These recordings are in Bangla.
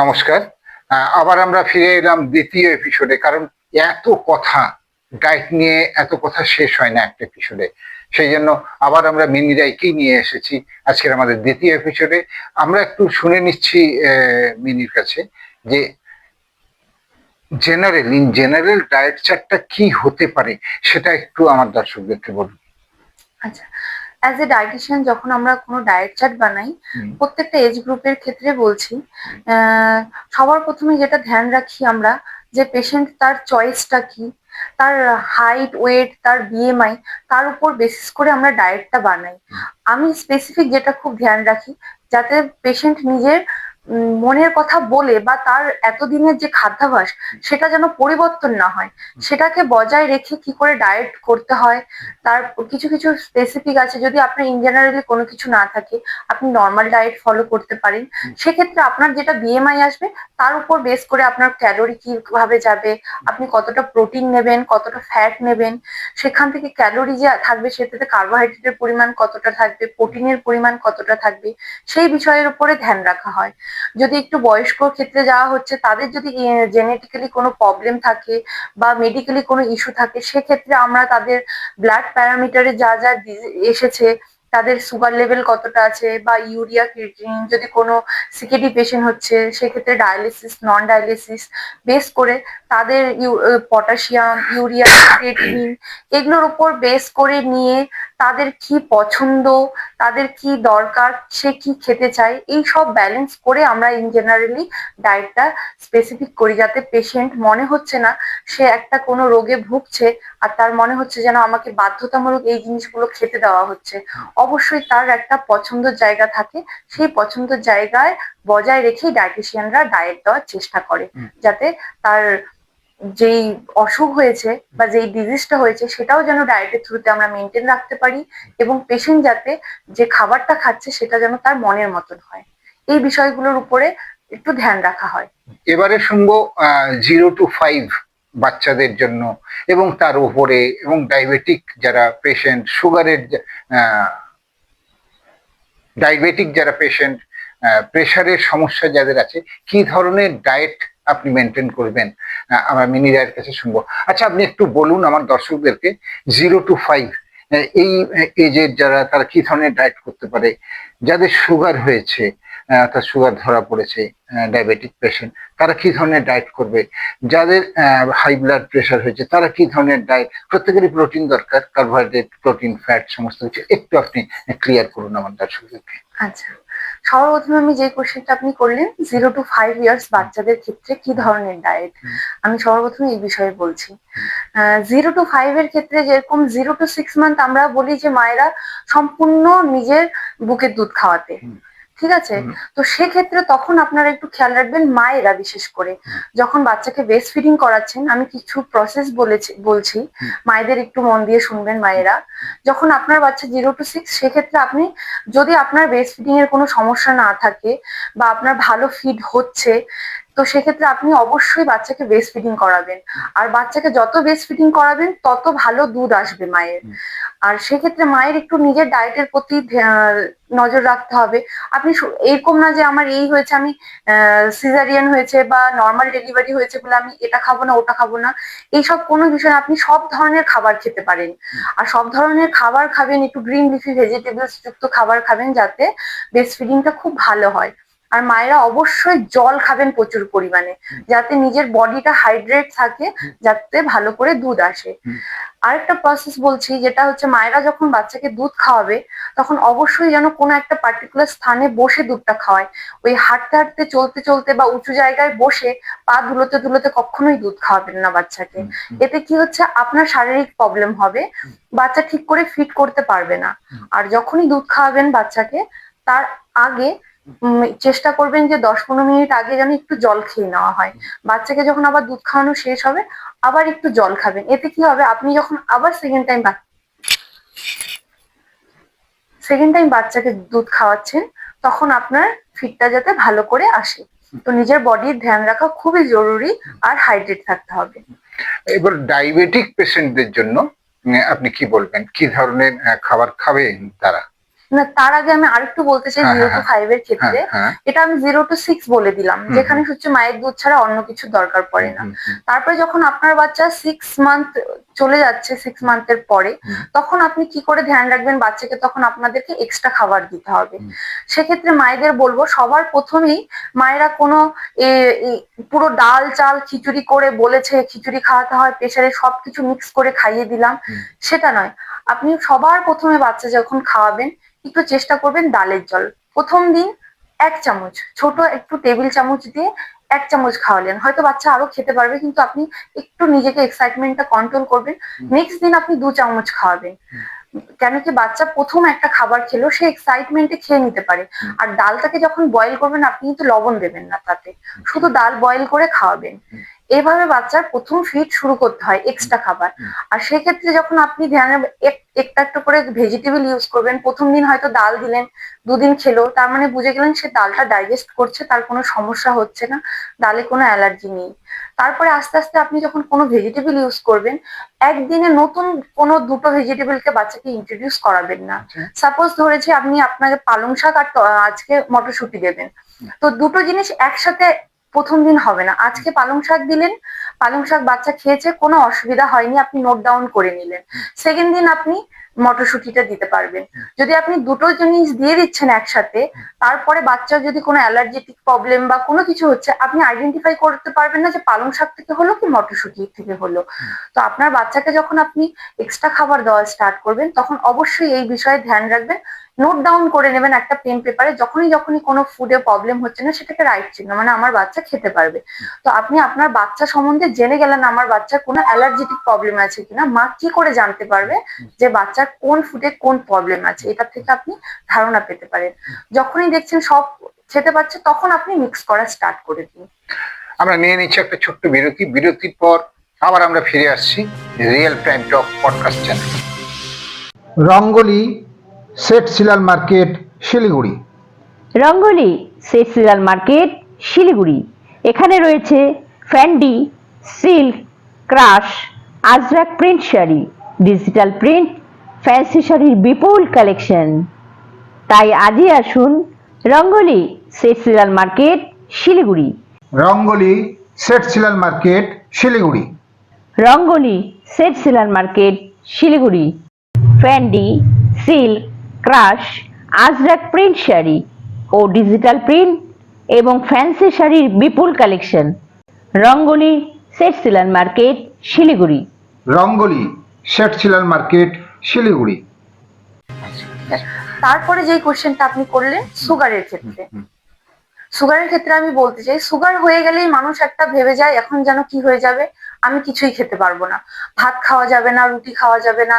নমস্কার। আবার আমরা ফিরে এলাম দ্বিতীয় এপিসোডে কারণ এত কথা ডায়েট নিয়ে এত কথা শেষ হয় না একটা এপিসোডে সেই জন্য আবার আমরা মিনি রাইকেই নিয়ে এসেছি আজকের আমাদের দ্বিতীয় এপিসোডে আমরা একটু শুনে নিচ্ছি মিনির কাছে যে জেনারেল ইন জেনারেল ডায়েট চার্টটা কি হতে পারে, সেটা একটু আমার দর্শকদেরকে বলুন। আচ্ছা অ্যাজ এ ডায়েটিশিয়ান যখন আমরা কোনো ডায়েট চার্ট বানাই প্রত্যেকটা এজ গ্রুপের ক্ষেত্রে বলছি সবার প্রথমে যেটা ধ্যান রাখি আমরা যে পেশেন্ট তার চয়েসটা কি তার হাইট ওয়েট তার বিএমআই তার উপর বেসিস করে আমরা ডায়েটটা বানাই। আমি স্পেসিফিক যেটা খুব ধ্যান রাখি যাতে পেশেন্ট নিজের মনের কথা বলে বা তার এতদিনের যে খাদ্যাভাস সেটা যেন পরিবর্তন না হয়। সেটাকে বজায় রেখে কি করে ডায়েট করতে হয়, তার কিছু কিছু স্পেসিফিক আছে যদি আপনার ইন জেনারেলি কোনো কিছু না থাকে, আপনি নর্মাল ডায়েট ফলো করতে পারেন। সেক্ষেত্রে আপনার যেটা বিএমআই আসবে, তার উপর বেস করে আপনার ক্যালোরি কীভাবে যাবে, আপনি কতটা প্রোটিন নেবেন, কতটা ফ্যাট নেবেন, সেখান থেকে ক্যালোরি যে থাকবে, সেটাতে কার্বোহাইড্রেটের পরিমাণ কতটা থাকবে প্রোটিনের পরিমাণ কতটা থাকবে, সেই বিষয়ের উপরে ধ্যান রাখা হয়। যদি একটু বয়স্ক ক্ষেত্রে যাওয়া হচ্ছে, তাদের যদি জেনেটিক্যালি কোনো প্রবলেম থাকে বা মেডিকেলি কোনো ইস্যু থাকে, সেক্ষেত্রে আমরা তাদের ব্লাড প্যারামিটারে যা যা এসেছে, তাদের সুগার লেভেল কতটা আছে বা ইউরিয়া ক্রিয়েটিনিন যদি কোনো সিকেডি পেশেন্ট হচ্ছে, সেক্ষেত্রে ডায়ালিসিস নন ডায়ালিসিস বেস করে তাদের পটাশিয়াম ইউরিয়া ক্রিয়েটিনিন এগুলোর উপর বেস করে নিয়ে তাদের কি পছন্দ তাদের কি দরকার সে কি খেতে চায় এই সব ব্যালেন্স করে আমরা ইন জেনারেলি ডায়েটটা স্পেসিফিক করি যাতে পেশেন্ট মনে হচ্ছে না সে একটা কোনো রোগে ভুগছে আর তার মনে হচ্ছে যেন আমাকে বাধ্যতামূলক এই জিনিসগুলো খেতে দেওয়া হচ্ছে। অবশ্যই তার একটা পছন্দের জায়গা থাকে সেই পছন্দের জায়গায় বজায় রেখেই ডায়েটিশিয়ানরা ডায়েট দেওয়ার চেষ্টা করে যাতে তার যেই অসুখ হয়েছে বা যেই ডিজিজটা হয়েছে, সেটাও যেন ডায়েটের থ্রুতে আমরা মেনটেন রাখতে পারি এবং পেশেন্ট যাতে যে খাবারটা খাচ্ছে, সেটা যেন তার মনের মতন হয়। এই বিষয়গুলোর উপরে একটু ধ্যান রাখা হয়। এবারে শুনব জিরো টু ফাইভ বাচ্চাদের জন্য এবং তার উপরে এবং ডায়াবেটিক যারা পেশেন্ট সুগারের ডায়াবেটিক যারা পেশেন্ট প্রেশারের সমস্যা যাদের আছে, কি ধরনের ডায়েট আপনি মেনটেন করবেন? আমরা মিনি রায়ের কাছে শুনব। আচ্ছা আপনি একটু বলুন আমার দর্শকদেরকে, জিরো টু ফাইভ এই এজের যারা, তারা কি ধরনের ডায়েট করতে পারে? যাদের সুগার হয়েছে তার সুগার ধরা পড়েছে ডায়াবেটিক পেশেন্ট তারা কি ধরনের ডায়েট করবে? যাদের হাই ব্লাড প্রেশার হয়েছে, তারা কি ধরনের ডায়েট প্রত্যেকেরই প্রোটিন দরকার কার্বোহাইড্রেট প্রোটিন ফ্যাট সমস্ত কিছু। একটু আপনি ক্লিয়ার করুন আমার দর্শকদেরকে। আচ্ছা। সর্বপ্রথমে আমি যে কোশ্চেনটা আপনি করলেন জিরো টু ফাইভ ইয়ার্স বাচ্চাদের ক্ষেত্রে কি ধরনের ডায়েট আমি সর্বপ্রথমে এই বিষয়ে বলছি। জিরো টু ফাইভ এর ক্ষেত্রে যেরকম জিরো টু সিক্স মান্থ আমরা বলি যে মায়েরা সম্পূর্ণ নিজের বুকের দুধ খাওয়াতে। ঠিক আছে? তো সেক্ষেত্রে তখন আপনারা একটু খেয়াল রাখবেন মায়েরা বিশেষ করে। যখন বাচ্চাকে বেস্ট ফিডিং করাচ্ছেন আমি কিছু প্রসেস বলেছি বলছি। মায়েদের একটু মন দিয়ে শুনবেন মায়েরা। যখন আপনার বাচ্চা জিরো টু সিক্স সেক্ষেত্রে আপনি যদি আপনার বেস্ট ফিডিং এর কোনো সমস্যা না থাকে বা আপনার ভালো ফিড হচ্ছে তো সেক্ষেত্রে আপনি অবশ্যই বাচ্চাকে বেস্ট ফিডিং করাবেন। আর বাচ্চাকে যত বেস্ট ফিডিং করাবেন তত ভালো দুধ আসবে মায়ের। আর সেক্ষেত্রে মায়ের একটু নিজের ডায়েটের প্রতি নজর রাখতে হবে। আপনি এরকম না যে আমার এই হয়েছে আমি সিজারিয়ান হয়েছে বা নর্মাল ডেলিভারি হয়েছে বলে আমি এটা খাব না ওটা খাব না। এইসব কোনো বিষয় আপনি সব ধরনের খাবার খেতে পারেন। আর সব ধরনের খাবার খাবেন একটু গ্রিন লিফি ভেজিটেবলস যুক্ত খাবার খাবেন যাতে বেস্ট ফিডিংটা খুব ভালো হয়। আর মায়েরা অবশ্যই জল খাবেন প্রচুর পরিমাণে যাতে নিজের বডিটা হাইড্রেট থাকে যাতে ভালো করে দুধ আসে। আরেকটা প্রসেস বলছি যেটা হচ্ছে মায়েরা যখন বাচ্চাকে দুধ খাওয়াবে তখন অবশ্যই যেন কোনো একটা পার্টিকুলার স্থানে বসে দুধটা খাওয়ায়। ওই হাঁটতে হাঁটতে চলতে চলতে বা উঁচু জায়গায় বসে পা ধুলোতে ধুলোতে কখনোই দুধ খাওয়াবেন না বাচ্চাকে। এতে কি হচ্ছে? আপনার শারীরিক প্রবলেম হবে। বাচ্চা ঠিক করে ফিট করতে পারবে না। আর যখনই দুধ খাওয়াবেন বাচ্চাকে তার আগে চেষ্টা করবেন যে দশ পনেরো মিনিট আগে যেন একটু জল খেয়ে নেওয়া হয়। বাচ্চাকে যখন আবার দুধ খাওয়ানো শেষ হবে, আবার একটু জল খাবেন। এতে কি হবে? আপনি যখন আবার সেকেন্ড টাইম সেকেন্ড টাইম বাচ্চাকে দুধ খাওয়াচ্ছেন, তখন আপনার ফিটটা যাতে ভালো করে আসে। তো নিজের বডির ধ্যান রাখা খুবই জরুরি আর হাইড্রেট থাকতে হবে। এবার ডায়াবেটিক পেশেন্টদের জন্য আপনি কি বলবেন? কি ধরনের খাবার খাবেন তারা? না তার আগে আমি আরেকটু বলতে চাই জিরো টু ফাইভ এর হ্যাঁ ক্ষেত্রে হ্যাঁ। এটা আমি জিরো টু সিক্স বলে দিলাম যেখানে হচ্ছে মায়ের দুধ ছাড়া অন্য কিছু দরকার পড়ে না। তারপরে যখন আপনার বাচ্চা সিক্স মান্থ চলে যাচ্ছে সিক্স মান্থের পরে তখন আপনি কি করে ধ্যান রাখবেন বাচ্চাকে? তখন আপনাদেরকে এক্সট্রা খাবার দিতে হবে। সেক্ষেত্রে মায়েদের বলব সবার প্রথমেই মায়েরা কোনো পুরো ডাল চাল খিচুড়ি করে বলেছে খিচুড়ি খাওয়াতে হয় প্রেসারে সবকিছু মিক্স করে খাইয়ে দিলাম। সেটা নয়। আপনি সবার প্রথমে বাচ্চা যখন খাওয়াবেন একটু চেষ্টা করবেন ডালের জল। প্রথম দিন এক চামচ ছোট একটু টেবিল চামচ দিয়ে এক চামচ খাওয়ালেন। হয়তো বাচ্চা আরও খেতে পারবে কিন্তু আপনি একটু নিজেকে এক্সাইটমেন্টটা কন্ট্রোল করবেন। নেক্সট দিন আপনি দু চামচ খাওয়াবেন। কেন কি বাচ্চা প্রথম একটা খাবার খেলো সে এক্সাইটমেন্টে খেয়ে নিতে পারে। আর ডালটাকে যখন বয়েল করবেন আপনি কিন্তু লবণ দেবেন না তাতে। শুধু ডাল বয়েল করে খাওয়াবেন। এভাবে বাচ্চার প্রথম ফিড শুরু করতে হয় এক্সট্রা খাবার। আর সেক্ষেত্রে যখন আপনি ধ্যানে এক- একটা একটা করে ভেজিটেবল ইউজ করবেন প্রথম দিন হয়তো ডাল দিলেন দুদিন খেলো তার মানে বুঝে গেলেন সে ডালটা ডাইজেস্ট করছে তার কোনো সমস্যা হচ্ছে না ডালে কোনো অ্যালার্জি নেই। তারপরে আস্তে আস্তে আপনি যখন কোনো ভেজিটেবল ইউজ করবেন একদিনে নতুন কোনো দুটো ভেজিটেবলকে বাচ্চাকে ইন্ট্রোডিউস করাবেন না। আচ্ছা। সাপোজ ধরেছি আপনি আপনাকে পালং শাক আর আজকে মটরশুঁটি দেবেন। তো দুটো জিনিস একসাথে প্রথম দিন হবে না। আজকে পালং শাক দিলেন, পালং শাক বাচ্চা খেয়েছে, কোনো অসুবিধা হয়নি, আপনি নোট ডাউন করে নিলেন। সেকেন্ড দিন আপনি মটরশুঁটিটা দিতে পারবেন। যদি আপনি দুটো জিনিস দিয়ে দিচ্ছেন একসাথে, তারপরে বাচ্চার যদি কোনো অ্যালার্জেটিক প্রবলেম বা কোনো কিছু হচ্ছে, আপনি আইডেন্টিফাই করতে পারবেন না যে পালং শাক থেকে হলো কি মটরশুঁটি থেকে হলো। তো আপনার বাচ্চাকে যখন আপনি এক্সট্রা খাবার দেওয়া স্টার্ট করবেন, তখন অবশ্যই এই বিষয়ে ধ্যান রাখবেন। নোট ডাউন করে নেবেন একটা পেন পেপারে যখনই যখনই কোনো ফুডে প্রবলেম হচ্ছে না সেটাকে রাইট চিহ্ন মানে আমার বাচ্চা খেতে পারবে। তো আপনি আপনার বাচ্চা সম্বন্ধে জেনে গেলেন আমার বাচ্চার কোনো অ্যালার্জেটিক প্রবলেম আছে কিনা মা কি করে জানতে পারবে যে বাচ্চার কোন ফুডে কোন প্রবলেম আছে? এটা থেকে আপনি ধারণা পেতে পারেন। যখনই দেখছেন সব খেতে পারছে তখন আপনি মিক্স করা স্টার্ট করে দিন। আমরা নিয়ে নিচ্ছি একটা ছোট্ট বিরতি। বিরতির পর আবার আমরা ফিরে আসছি real time talk podcast channel Rangoli Seth Srilal market Siliguri. Rangoli Seth Srilal market Siliguri. এখানে রয়েছে fancy silk crush Ajrak print sari digital print fancy শাড়ির বিপুল কালেকশন। তাই আজই আসুন Rangoli Seth Srilal market Siliguri. Rangoli Seth Srilal market Siliguri. Rangoli Seth Srilal market Siliguri. Fancy silk crush Ajrak print sari ও ডিজিটাল প্রিন্ট এবং ফ্যান্সি শাড়ির বিপুল collection. Rangoli Seth Srilal market Siliguri. Rangoli Seth Srilal market Siliguri. তারপরে যেই কোশ্চেনটা আপনি করলেন সুগারের ক্ষেত্রে। সুগারের ক্ষেত্রে আমি বলতে চাই সুগার হয়ে গেলেই মানুষ একটা ভেবে যায় এখন যেন কি হয়ে যাবে আমি কিছুই খেতে পারব না। ভাত খাওয়া যাবে না রুটি খাওয়া যাবে না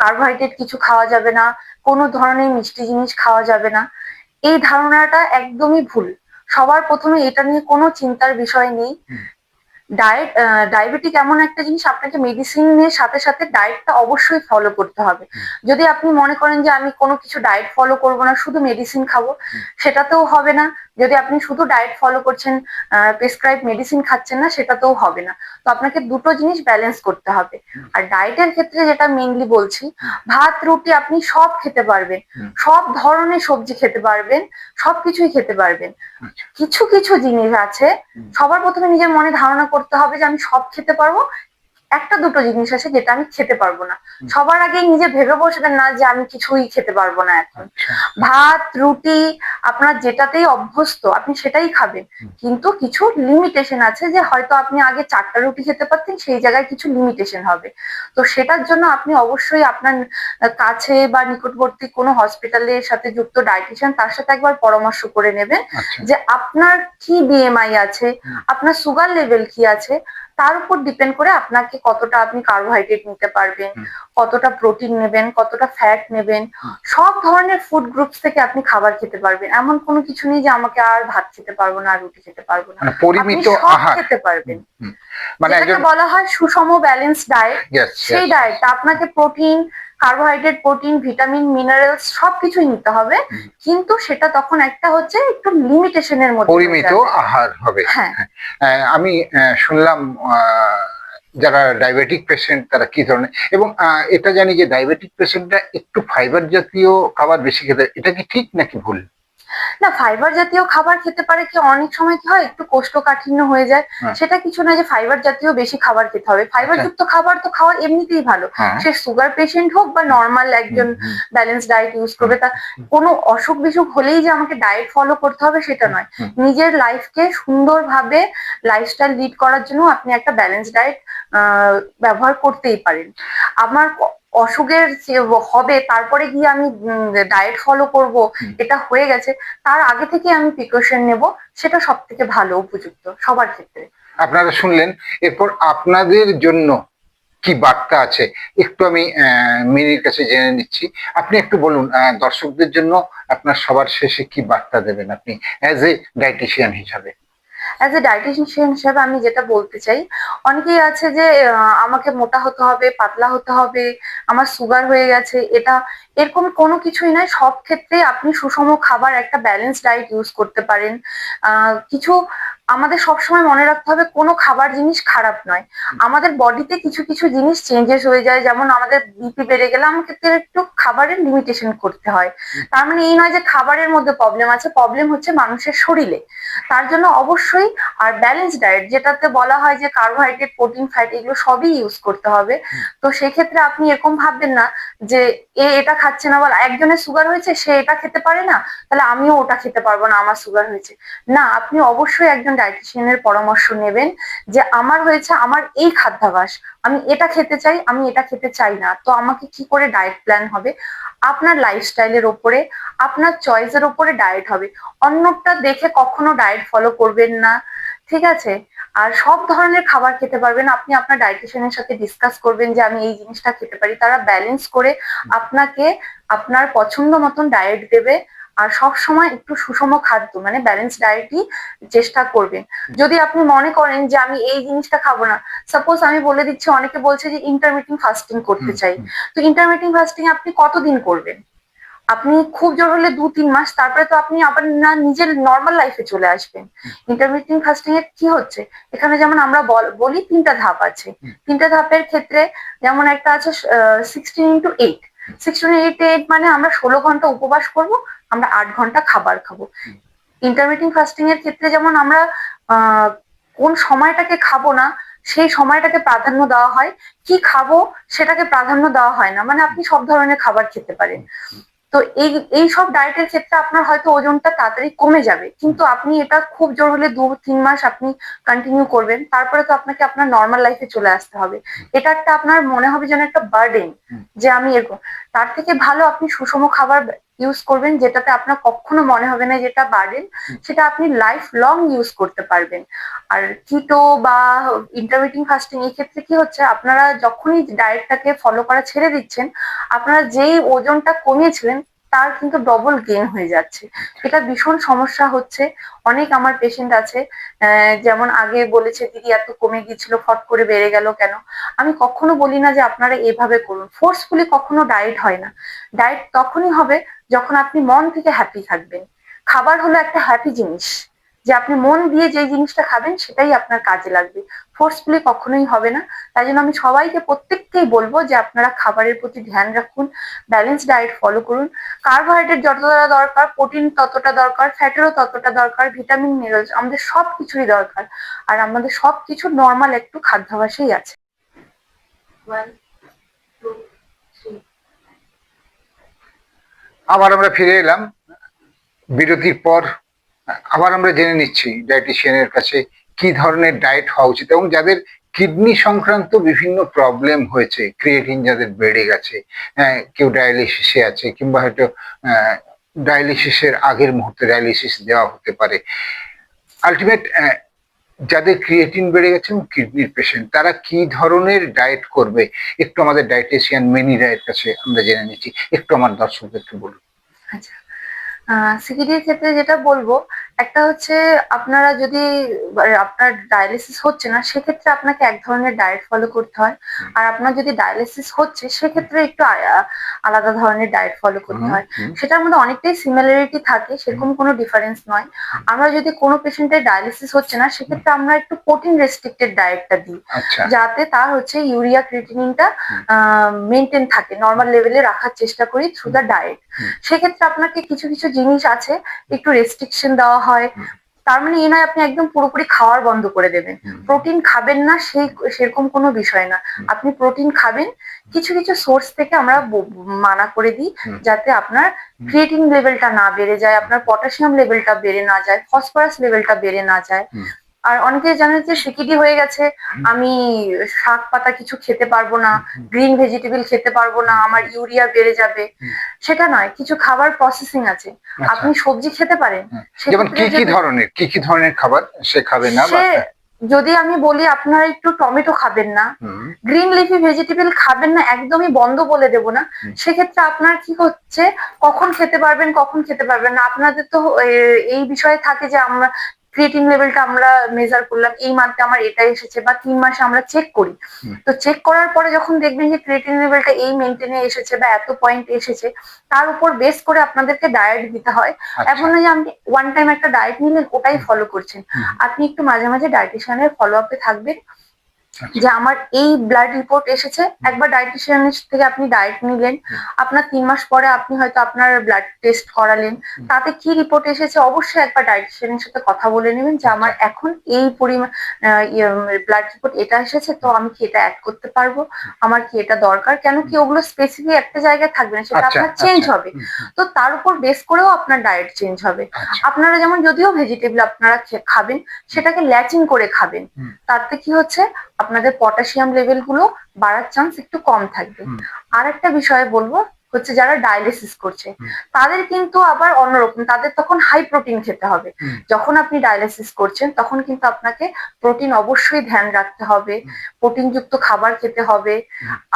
কার্বোহাইড্রেট কিছু খাওয়া যাবে না, কোনো ধরনের মিষ্টি জিনিস খাওয়া যাবে না। এই ধারণাটা একদমই ভুল। সবার প্রথমে এটা নিয়ে কোনো চিন্তার বিষয় নেই। ডায়েট ডায়াবেটিক এমন একটা জিনিস আপনাকে মেডিসিনের সাথে সাথে ডায়েটটা অবশ্যই ফলো করতে হবে। যদি আপনি মনে করেন যে আমি কোনো কিছু ডায়েট ফলো করব না শুধু মেডিসিন খাব সেটাতেও হবে না। যদি আপনি শুধু ডায়েট ফলো করছেন প্রেসক্রাইব মেডিসিন খাচ্ছেন না সেটাতেও হবে না। তো আপনাকে দুটো জিনিস ব্যালেন্স করতে হবে। আর ডায়েটের ক্ষেত্রে যেটা মেইনলি বলছি ভাত রুটি আপনি সব খেতে পারবেন। সব ধরনের সবজি খেতে পারবেন সবকিছুই খেতে পারবেন। কিছু কিছু জিনিস আছে। সবার প্রথমে নিজের মনে ধারণা করতে হবে যে আমি সব খেতে পারব। একটা দুটো জিনিস আছে যেটা আমি খেতে পারব না। সবার আগে নিজে ভেবে বসবেন না যে আমি কিছুই খেতে পারব না এখন। আচ্ছা। ভাত রুটি আপনার যেটাতেই অভ্যস্ত আপনি সেটাই খাবেন। কিন্তু কিছু লিমিটেশন আছে যে হয়তো আপনি আগে চারটা রুটি খেতে পারতেন সেই জায়গায় কিছু লিমিটেশন হবে। তো সেটার জন্য আপনি অবশ্যই আপনার কাছে বা নিকটবর্তী কোনো হসপিটালের সাথে যুক্ত ডায়েটিশিয়ান তার সাথে একবার পরামর্শ করে নেবেন আচ্ছা। যে আপনার কি বিএমআই আছে আপনার সুগার লেভেল কি আছে তার উপর ডিপেন্ড করে আপনাকে কতটা আপনি কার্বোহাইড্রেট নিতে পারবেন কতটা প্রোটিন নেবেন কতটা ফ্যাট নেবেন সব ধরনের ফুড গ্রুপস থেকে আপনি খাবার খেতে পারবেন। এমন কোনো কিছু নেই যে আমাকে আর ভাত খেতে পারব না আর রুটি খেতে পারব না। মানে পরিমিত সব আহার। খেতে পারবেন। মানে বলা হয় সুষম ব্যালেন্স ডায়েট সেই. ডায়েটটা আপনাকে protein carbohydrate protein vitamin minerals সবকিছুই নিতে হবে। কিন্তু সেটা তখন একটা হচ্ছে একটু লিমিটেশনের মধ্যে হয়ে পরিমিত আহার হবে। হ্যাঁ। আহ, আমি শুনলাম আহ, যারা ডায়াবেটিক পেশেন্ট তারা কি ধরনের এবং এটা জানি যে ডায়াবেটিক পেশেন্টরা একটু ফাইবার জাতীয় খাবার বেশি খেতে এটা কি ঠিক নাকি ভুল? না ফাইবার জাতীয় খাবার খেতে পারে কি অনেক সময় কি হয় একটু কোষ্ঠকাঠিন্য হয়ে যায়। হ্যাঁ। সেটা কিছু না যে ফাইবার জাতীয় বেশি খাবার খেতে হবে। ফাইবার আচ্ছা। যুক্ত খাবার তো খাওয়া এমনিতেই ভালো। হ্যাঁ। সে সুগার পেশেন্ট হোক বা নর্মাল একজন ব্যালেন্স ডায়েট ইউজ করবে তা কোনো অসুখ বিসুখ হলেই যে আমাকে ডায়েট ফলো করতে হবে সেটা নয়। নিজের লাইফকে সুন্দরভাবে লাইফস্টাইল লিড করার জন্য আপনি একটা ব্যালেন্স ডায়েট ব্যবহার করতেই পারেন। আমার অসুখের হবে তারপরে গিয়ে আমি ডায়েট ফলো করব এটা হয়ে গেছে। তার আগে থেকে আমি প্রিকশন নেব সেটা সব থেকে ভালো উপযুক্ত সবার ক্ষেত্রে। আপনারা শুনলেন এরপর আপনাদের জন্য কি বার্তা আছে? একটু আমি মিনির কাছে জেনে নিচ্ছি। আপনি একটু বলুন দর্শকদের জন্য আপনার সবার শেষে কি বার্তা দেবেন আপনি অ্যাজ এ ডাইটিশিয়ান হিসাবে? অ্যাজ এ ডায়েটিশিয়ান হিসেবে আমি যেটা বলতে চাই, অনেকেই আছে যে আমাকে মোটা হতে হবে, পাতলা হতে হবে, আমার সুগার হয়ে গেছে, এটা এরকম কোনো কিছুই নয়। সব ক্ষেত্রে আপনি সুষম খাবার একটা ব্যালেন্স ডায়েট ইউজ করতে পারেন। কিছু আমাদের সবসময় মনে রাখতে হবে কোনো খাবার জিনিস খারাপ নয়। আমাদের বডিতে কিছু কিছু জিনিস চেঞ্জেস হয়ে যায় যেমন আমাদের বিপি বেড়ে গেলে আমাকে একটু খাবারের লিমিটেশন করতে হয়। তার মানে এই নয় যে খাবারের মধ্যে প্রবলেম আছে প্রবলেম হচ্ছে মানুষের শরীরে। তার জন্য অবশ্যই আর ব্যালেন্স ডায়েট যেটাতে বলা হয় যে কার্বোহাইড্রেট প্রোটিন ফ্যাট এগুলো সবই ইউজ করতে হবে। তো সেক্ষেত্রে আপনি এরকম ভাববেন না যে এ এটা খাচ্ছে না বল একজনের সুগার হয়েছে সে এটা খেতে পারে না তাহলে আমিও ওটা খেতে পারব না আমার সুগার হয়েছে। না আপনি অবশ্যই একজন ডায়েটিশিয়ানের পরামর্শ নেবেন যে আমার হয়েছে আমার এই খাদ্যাভাস, আমি এটা খেতে চাই, আমি এটা খেতে চাই না, তো আমাকে কি করে ডায়েট প্ল্যান হবে? আপনার লাইফস্টাইলের ওপরে, আপনার চয়েসের ওপরে ডায়েট হবে। অন্যটা দেখে কখনো ডায়েট ফলো করবেন না, ঠিক আছে? আর সব ধরনের খাবার খেতে পারবেন। আপনি আপনার ডায়েটিশিয়ানের সাথে ডিসকাস করবেন যে আমি এই জিনিসটা খেতে পারি। তারা ব্যালেন্স করে আপনাকে আপনার পছন্দ মতন ডায়েট দেবে। আর সব সময় একটু সুষম খাদ্য মানে ব্যালেন্স ডায়েটই চেষ্টা করবেন। যদি আপনি মনে করেন যে আমি এই জিনিসটা খাব না সাপোজ আমি বলে দিচ্ছি অনেকে বলছে যে ইন্টারমিটিং ফাস্টিং করতে চাই। তো ইন্টারমিটিং ফাস্টিং আপনি কতদিন করবেন? আপনি খুব জোর হলে দু তিন মাস তারপরে তো আপনি আবার না নিজের নর্মাল লাইফে চলে আসবেন। ইন্টারমিটিং ফাস্টিং এর কি হচ্ছে? এখানে যেমন আমরা বল- তিনটা ধাপ আছে। তিনটা ধাপের ক্ষেত্রে যেমন একটা আছে সিক্সটিন ইন্টু এইট সিক্সটিন মানে আমরা ষোলো ঘণ্টা উপবাস করব, আমরা আট ঘণ্টা খাবার খাব। ইন্টারমিটিং ফাস্টিং এর ক্ষেত্রে যেমন আমরা কোন সময়টাকে খাব না, সেই সময়টাকে প্রাধান্য দেওয়া হয়। কি খাব, সেটাকে প্রাধান্য দেওয়া হয় না। মানে আপনি সব ধরনের খাবার খেতে পারেন। তো এই এই সব ডায়েটের ক্ষেত্রে আপনার হয়তো ওজনটা তাড়াতাড়ি কমে যাবে। কিন্তু আপনি এটা খুব জোর হলে দু তিন মাস আপনি কন্টিনিউ করবেন। তারপরে তো আপনাকে আপনার নর্মাল লাইফে চলে আসতে হবে। এটা একটা আপনার মনে হবে যেন একটা বার্ডেন যে আমি এরকম তার থেকে ভালো আপনি সুষম খাবার ইউজ করবেন যেটাতে আপনার কখনো মনে হবে না যেটা বার্ডেন হুম। সেটা আপনি লাইফ লং ইউজ করতে পারবেন। আর কিটো বা ইন্টারমিটিং ফাস্টিং এই ক্ষেত্রে কি হচ্ছে আপনারা যখনই ডায়েটটাকে ফলো করা ছেড়ে দিচ্ছেন আপনারা যেই ওজনটা কমিয়েছিলেন তার কিন্তু ডবল গেইন হয়ে যাচ্ছে। এটা ভীষণ সমস্যা হচ্ছে। অনেক আমার পেশেন্ট আছে যেমন আগে বলেছে দিদি এত কমে গিয়েছিল ফট করে বেড়ে গেল কেন? আমি কখনো বলি না যে আপনারা এভাবে করুন। ফোর্সফুলি কখনো ডায়েট হয় না। ডায়েট তখনই হবে যখন আপনি মন থেকে হ্যাপি থাকবেন। খাবার হলো একটা হ্যাপি জিনিস। যে আপনি মন দিয়ে যে জিনিসটা খাবেন, সেটাই আপনার কাজে লাগবে। ফোর্সফুলি কখনোই হবে না। তাই জন্য আমি সবাইকে প্রত্যেককেই বলব যে আপনারা খাবারের প্রতি ধ্যান রাখুন ব্যালেন্স ডায়েট ফলো করুন। কার্বোহাইড্রেট যতটা দরকার প্রোটিন ততটা দরকার ফ্যাটেরও ততটা দরকার ভিটামিন মিনারেলস আমাদের সব কিছুরই দরকার। আর আমাদের সব কিছু নর্মাল একটু খাদ্যাভাসেই আছে। আবার আমরা ফিরে এলাম। বিরতির পর আবার আমরা জেনে নিচ্ছি ডায়েটিশিয়ানের কাছে কি ধরনের ডায়েট হওয়া উচিত এবং যাদের কিডনি সংক্রান্ত বিভিন্ন প্রবলেম হয়েছে ক্রিয়েটিন যাদের বেড়ে গেছে কেউ ডায়ালিসিসে আছে কিংবা হয়তো ডায়ালিসিসের আগের মুহূর্তে ডায়ালিসিস দেওয়া হতে পারে। আলটিমেট যাদের ক্রিয়েটিন বেড়ে গেছে এবং কিডনির পেশেন্ট তারা কি ধরনের ডায়েট করবে? একটু আমাদের ডায়েটেশিয়ান মেনি রায়ের কাছে আমরা জেনে নিচ্ছি। একটু আমার দর্শকদেরকে বলুন। আচ্ছা। সিকিডির ক্ষেত্রে যেটা বলব একটা হচ্ছে আপনারা যদি মানে আপনার ডায়ালিসিস হচ্ছে না সেক্ষেত্রে আপনাকে এক ধরনের ডায়েট ফলো করতে হয়। আর আপনার যদি ডায়ালিসিস হচ্ছে সেক্ষেত্রে একটু আলাদা ধরনের ডায়েট ফলো করতে হয়। সেটার মধ্যে অনেকটাই সিমিলারিটি থাকে সেরকম কোনো ডিফারেন্স নয়। আমরা যদি কোনো পেশেন্টের ডায়ালিসিস হচ্ছে না সেক্ষেত্রে আমরা একটু প্রোটিন রেস্ট্রিক্টেড ডায়েটটা দিই। আচ্ছা। যাতে তার হচ্ছে ইউরিয়া ক্রিটিনিনটা মেনটেন থাকে নর্মাল লেভেলে রাখার চেষ্টা করি থ্রু দ্য ডায়েট সেক্ষেত্রে আপনাকে কিছু কিছু জিনিস আছে একটু রেস্ট্রিকশন দেওয়া হয় হুম। তার মানে এই নয় আপনি একদম পুরোপুরি খাওয়ার বন্ধ করে দেবেন। প্রোটিন খাবেন না সেই সেরকম কোনো বিষয় না। আপনি প্রোটিন খাবেন কিছু কিছু সোর্স থেকে আমরা মানা করে দিই যাতে আপনার ক্রিয়েটিন লেভেলটা না বেড়ে যায় আপনার পটাশিয়াম লেভেলটা বেড়ে না যায় ফসফরাস লেভেলটা বেড়ে না যায়। আর অনেকে জানেন যে সিকিডি হয়ে গেছে আমি শাক পাতা কিছু খেতে পারব না গ্রিন ভেজিটেবল খেতে পারব না আমার ইউরিয়া বেড়ে যাবে। সেটা নয় কিছু খাবার প্রসেসিং আছে। আচ্ছা। আপনি সবজি খেতে পারেন যেমন কি কি ধরনের কি কি ধরনের খাবার সে খাবে না যদি আমি বলি আপনারা একটু টমেটো খাবেন না গ্রিন লিফি ভেজিটেবল খাবেন না একদমই বন্ধ বলে দেব না। সেক্ষেত্রে আপনার কি হচ্ছে কখন খেতে পারবেন কখন খেতে পারবেন না? আপনাদের তো এই বিষয়ে থাকে যে আমরা ক্রিয়েটিন লেভেলটা আমরা মেজার করলাম এই মান্থে আমার এটা এসেছে বা তিন মাসে আমরা চেক করি। তো চেক করার পরে যখন দেখবেন যে ক্রিয়েটিন লেভেলটা এই মেনটেনে এসেছে বা এত পয়েন্ট এসেছে তার উপর বেস করে আপনাদেরকে ডায়েট দিতে হয়। আচ্ছা। এখন যে আপনি ওয়ান টাইম একটা ডায়েট নিলেন ওটাই ফলো করছেন। আপনি একটু মাঝে মাঝে ডায়েটিশিয়ানের ফলো আপে থাকবেন। যে আমার এই ব্লাড রিপোর্ট এসেছে একবার ডায়েটিশিয়ানের থেকে আপনি ডায়েট নিলেন আপনার তিন মাস পরে আপনি হয়তো আপনার ব্লাড টেস্ট করালেন তাতে কি রিপোর্ট এসেছে অবশ্যই একবার ডায়েটিশিয়ানের সাথে কথা বলে নেবেন যে আমার আচ্ছা। এখন এই পরিমাণ ব্লাড রিপোর্ট এটা এসেছে তো আমি কি এটা অ্যাড করতে পারব? আমার কি এটা দরকার? কেন কি ওগুলো স্পেসিফিক একটা জায়গায় থাকবে না সেটা আচ্ছা, আপনার চেঞ্জ আচ্ছা। হবে। হুম, হুম, তো তার উপর বেস করেও আপনার ডায়েট চেঞ্জ হবে। আচ্ছা। আপনারা যেমন যদিও ভেজিটেবল আপনারা খাবেন সেটাকে ল্যাচিং করে খাবেন। তাতে কি হচ্ছে? আপনাদের পটাশিয়াম লেভেলগুলো বাড়ার চান্স একটু কম থাকবে। আর একটা বিষয়ে বলব হচ্ছে যারা ডায়ালিসিস করছে তাদের কিন্তু আবার অন্যরকম তাদের তখন হাই প্রোটিন খেতে হবে। যখন আপনি ডায়ালিসিস করছেন তখন কিন্তু আপনাকে প্রোটিন অবশ্যই ধ্যান রাখতে হবে। প্রোটিনযুক্ত খাবার খেতে হবে।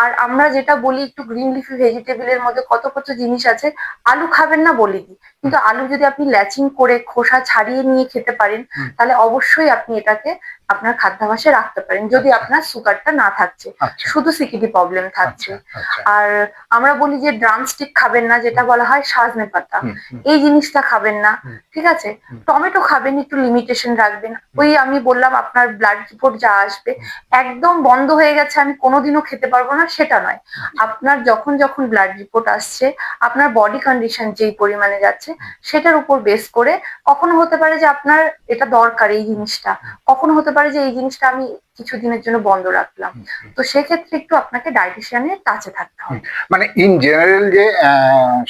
আর আমরা যেটা বলি একটু গ্রিন লিফি ভেজিটেবলের মধ্যে কত কত জিনিস আছে আলু খাবেন না বলি দিই। কিন্তু আলু যদি আপনি ল্যাচিং করে খোসা ছাড়িয়ে নিয়ে খেতে পারেন তাহলে অবশ্যই আপনি এটাকে আপনার খাদ্যাভাসে রাখতে পারেন যদি আচ্ছা। আপনার সুগারটা না থাকছে। আচ্ছা। শুধু সিকিডি প্রবলেম থাকছে। আচ্ছা। আচ্ছা আর আমরা বলি যে ড্রাম স্টিক খাবেন না যেটা বলা হয় সাজনে পাতা। এই জিনিসটা খাবেন না ঠিক আছে? টমেটো খাবেন একটু লিমিটেশন রাখবেন। ওই আমি বললাম আপনার ব্লাড রিপোর্ট যা আসবে একদম বন্ধ হয়ে গেছে আমি কোনোদিনও খেতে পারব না সেটা নয়। আপনার যখন যখন ব্লাড রিপোর্ট আসছে আপনার বডি কন্ডিশন যেই পরিমাণে যাচ্ছে সেটার উপর বেস করে কখনো হতে পারে যে আপনার এটা দরকার এই জিনিসটা। কখনো হতে পারে যে এই জিনিসটা আমি কিছুদিনের জন্য বন্ধ রাখলাম। তো সেক্ষেত্রে একটু আপনাকে ডায়েটিশিয়ানের কাছে থাকতে হবে। মানে ইন জেনারেল যে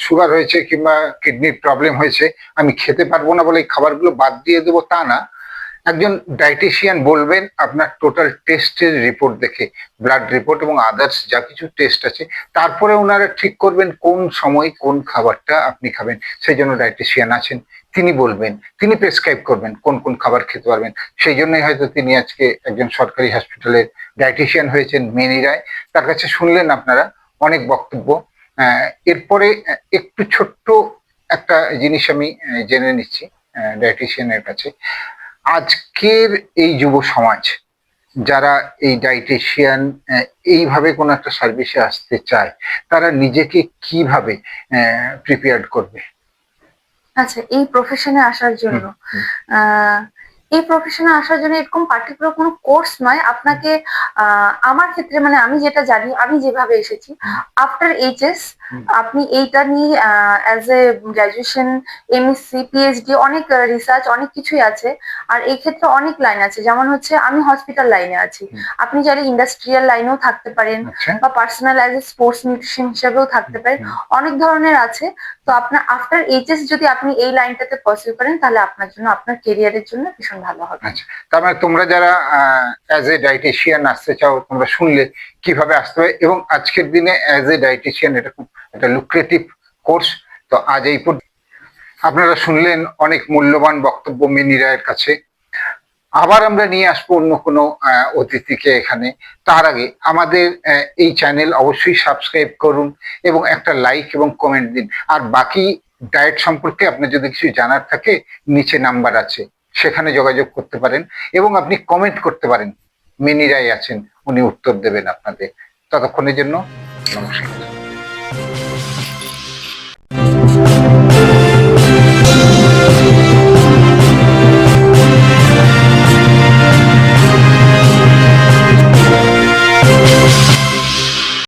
সুগার হয়েছে কিংবা কিডনির প্রবলেম হয়েছে আমি খেতে পারব না বলে এই খাবারগুলো বাদ দিয়ে দেবো তা না। একজন ডায়েটিশিয়ান বলবেন আপনার টোটাল টেস্টের রিপোর্ট দেখে ব্লাড রিপোর্ট এবং আদার্স যা কিছু টেস্ট আছে তারপরে ওনারা ঠিক করবেন কোন সময় কোন খাবারটা আপনি খাবেন। সেই জন্য ডায়েটিশিয়ান আছেন। তিনি বলবেন, তিনি প্রেসক্রাইব করবেন কোন কোন খাবার খেতে পারবেন। সেই জন্যই হয়তো তিনি আজকে একজন সরকারি হসপিটালের ডায়েটিশিয়ান হয়েছেন মেনি রায়। তার কাছে শুনলেন আপনারা অনেক বক্তব্য। এরপরে একটু ছোট্ট একটা জিনিস আমি জেনে নিচ্ছি ডায়েটিশিয়ানের কাছে। আজকের এই যুব সমাজ, যারা এই ডায়েটিশিয়ান এইভাবে কোনো একটা সার্ভিসে আসতে চায়, তারা নিজেকে কীভাবে প্রিপেয়ার্ড করবে? আচ্ছা এই প্রফেশনে আসার জন্য। এই প্রফেশনে আসার জন্য এরকম পার্টিকুলার কোনো কোর্স নয়। আপনাকে আমার ক্ষেত্রে মানে আমি যেটা জানি আমি যেভাবে এসেছি আফটার এইচএস আপনি এইটা নিয়ে as a graduation MSc PhD অনেক রিসার্চ অনেক কিছুই আছে। আর এই ক্ষেত্রে অনেক লাইন আছে। যেমন হচ্ছে আমি হসপিটাল লাইনে আছি। আপনি চাইলে ইন্ডাস্ট্রিয়াল লাইনেও থাকতে পারেন আচ্ছা। বা personal as a sports nutrition হিসেবেও থাকতে পারেন। অনেক ধরনের আছে। তো আপনার আফটার এইচএস যদি আপনি এই লাইনটাতে পারসিউ করেন, তাহলে আপনার জন্য আপনার কেরিয়ারের জন্য ভীষণ ভালো হবে। আচ্ছা তার মানে তোমরা যারা অ্যাজ এ ডায়েটিশিয়ান আসতে চাও, তোমরা শুনলে কীভাবে আসতে হবে এবং আজকের দিনে অ্যাজ এ ডায়েটিশিয়ান এটা খুব একটা লুক্রেটিভ কোর্স তো আজ এই আপনারা শুনলেন অনেক মূল্যবান বক্তব্য মিনি রায়ের কাছে। আবার আমরা নিয়ে আসব অন্য কোনো অতিথিকে এখানে। তার আগে আমাদের এই চ্যানেল অবশ্যই সাবস্ক্রাইব করুন এবং একটা লাইক এবং কমেন্ট দিন। আর বাকি ডায়েট সম্পর্কে আপনার যদি কিছু জানার থাকে, নিচে নাম্বার আছে। সেখানে যোগাযোগ করতে পারেন এবং আপনি কমেন্ট করতে পারেন। মিনি রায় আছেন, উনি উত্তর দেবেন আপনাদের। ততক্ষণের জন্য নমস্কার।